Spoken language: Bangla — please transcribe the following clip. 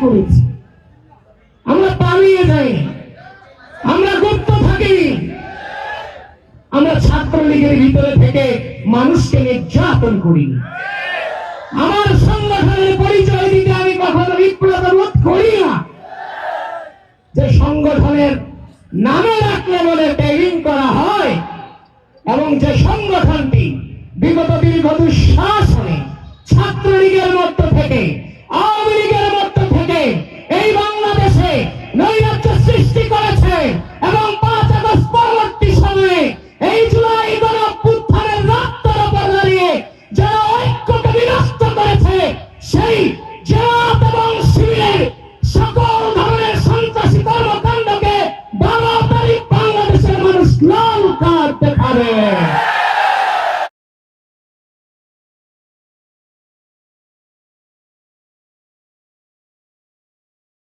করেছি। আমরা পালিয়ে যাই। আমরা গুপ্ত থাকি। আমরা ছাত্রলীগের ভিতরে থেকে মানুষকে নির্যাতন করি। আমার সংগঠনের পরিচয় দিতে আমি কখনো বিপ্লব বোধ করি না। যে সংগঠনের নামে রাখলে বলে ট্যাগিং করা হয় এবং যে সংগঠনটি বিগত দীর্ঘ দুঃশ্বাস সেই জাত এবং শিবিরের সকল ধরনের সন্ত্রাসী কর্মকাণ্ডকে বারো তারিখ বাংলাদেশের মানুষ লাল কার্ড দেখাবে।